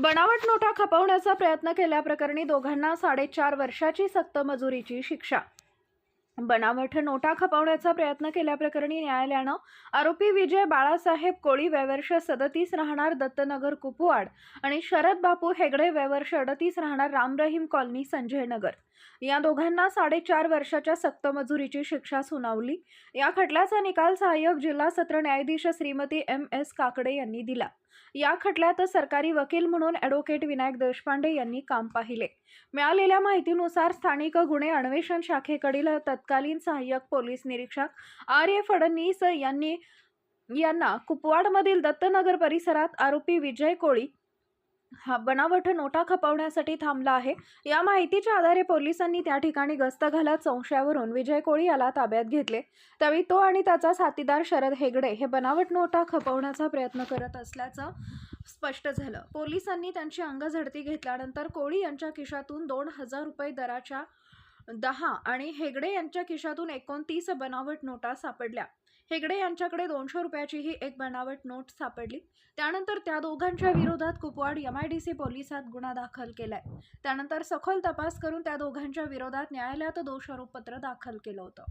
बनावट नोटा खपवण्याचा प्रयत्न केल्याप्रकरणी दोघांना साडेचार वर्षाची सक्त मजुरीची शिक्षा. बनावट नोटा खपवण्याचा प्रयत्न केल्याप्रकरणी न्यायालयानं आरोपी विजय बाळासाहेब कोळी वयवर्ष सदतीस राहणार दत्तनगर कुपवाड आणि शरद बापू हेगडे वयवर्ष अडतीस राहणार रामरहीम कॉलनी संजय नगर. या दोघांना साडेचार वर्षाच्या सक्त मजुरीची शिक्षा सुनावली. या खटल्याचा निकाल सहाय्यक जिल्हा सत्र न्यायाधीश श्रीमती एम एस काकडे यांनी दिला. या खटल्यात सरकारी वकील म्हणून ॲडव्होकेट विनायक देशपांडे यांनी काम पाहिले. मिळालेल्या माहितीनुसार स्थानिक गुन्हे अन्वेषण शाखेकडील तत्कालीन सहाय्यक पोलीस निरीक्षक आर ए फडणवीस यांनी यांना कुपवाडमधील दत्तनगर परिसरात आरोपी विजय कोळी हा बनावट नोटा खपवण्यासाठी थांबला आहे. या माहितीच्या आधारे पोलिसांनी त्या ठिकाणी गस्त घालत संशयावरून विजय कोळी याला ताब्यात घेतले. त्यावेळी तो आणि त्याचा साथीदार शरद हेगडे हे बनावट नोटा खपवण्याचा प्रयत्न करत असल्याचं स्पष्ट झालं. पोलिसांनी त्यांची अंगझडती घेतल्यानंतर कोळी यांच्या खिशातून दोन हजार रुपये दराच्या दहा आणि हेगडे यांच्या खिशातून एकोणतीस बनावट नोटा सापडल्या. हेगडे यांच्याकडे दोनशे रुपयाचीही एक बनावट नोट सापडली. त्यानंतर त्या दोघांच्या विरोधात Kupwad M I D C पोलिसात गुन्हा दाखल केलाय. त्यानंतर सखोल तपास करून त्या दोघांच्या विरोधात न्यायालयात दोषारोपपत्र दाखल केलं होतं.